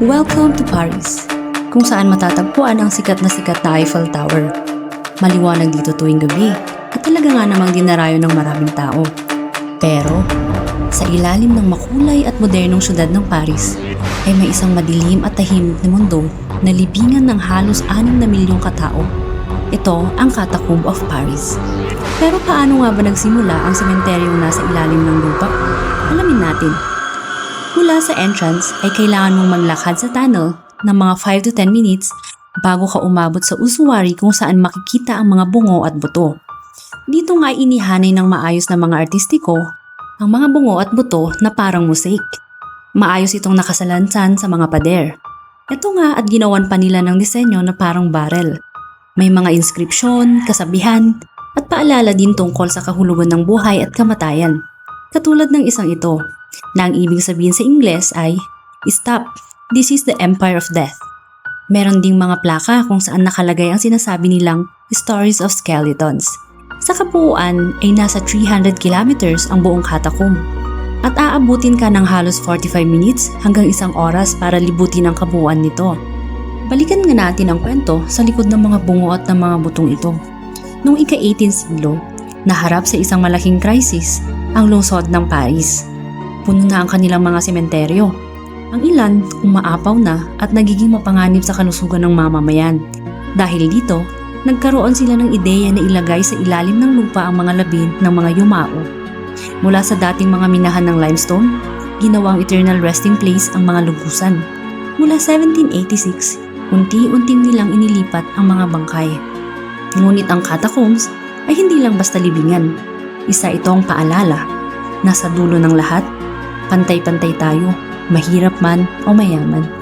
Welcome to Paris, kung saan matatagpuan ang sikat na sikat na Eiffel Tower. Maliwanag dito tuwing gabi at talaga nga namang dinarayo ng maraming tao. Pero, sa ilalim ng makulay at modernong syudad ng Paris, ay may isang madilim at tahimik na mundo na libingan ng halos 6 na milyong katao. Ito ang Catacomb of Paris. Pero paano nga ba nagsimula ang sementeryong nasa ilalim ng lupa? Alamin natin. Mula sa entrance ay kailangan mong maglakad sa tunnel ng mga 5 to 10 minutes bago ka umabot sa usuwari kung saan makikita ang mga bungo at buto. Dito nga inihanay ng maayos na mga artistiko ang mga bungo at buto na parang mosaic. Maayos itong nakasalansan sa mga pader. Ito nga at ginawan pa nila ng disenyo na parang barrel. May mga inskripsyon, kasabihan, at paalala din tungkol sa kahulugan ng buhay at kamatayan. Katulad ng isang ito, na ang ibig sabihin sa Ingles ay, Stop, this is the Empire of Death. Meron ding mga plaka kung saan nakalagay ang sinasabi nilang Stories of Skeletons. Sa kabuuan ay nasa 300 kilometers ang buong catacomb. At aabutin ka ng halos 45 minutes hanggang isang oras para libutin ang kabuuan nito. Balikan nga natin ang kwento sa likod ng mga bungo at ng mga butong ito. Noong ika-18 siglo, naharap sa isang malaking krisis ang lungsod ng Paris. Puno na ang kanilang mga sementeryo. Ang ilan umaapaw na at nagiging mapanganib sa kalusugan ng mamamayan. Dahil dito, nagkaroon sila ng ideya na ilagay sa ilalim ng lupa ang mga labi ng mga yumao. Mula sa dating mga minahan ng limestone, ginawang eternal resting place ang mga lubusan. Mula 1786, unti-unting nilang inilipat ang mga bangkay. Ngunit ang catacombs ay hindi lang basta libingan. Isa itong paalala na sa dulo ng lahat, pantay-pantay tayo, mahirap man o mayaman.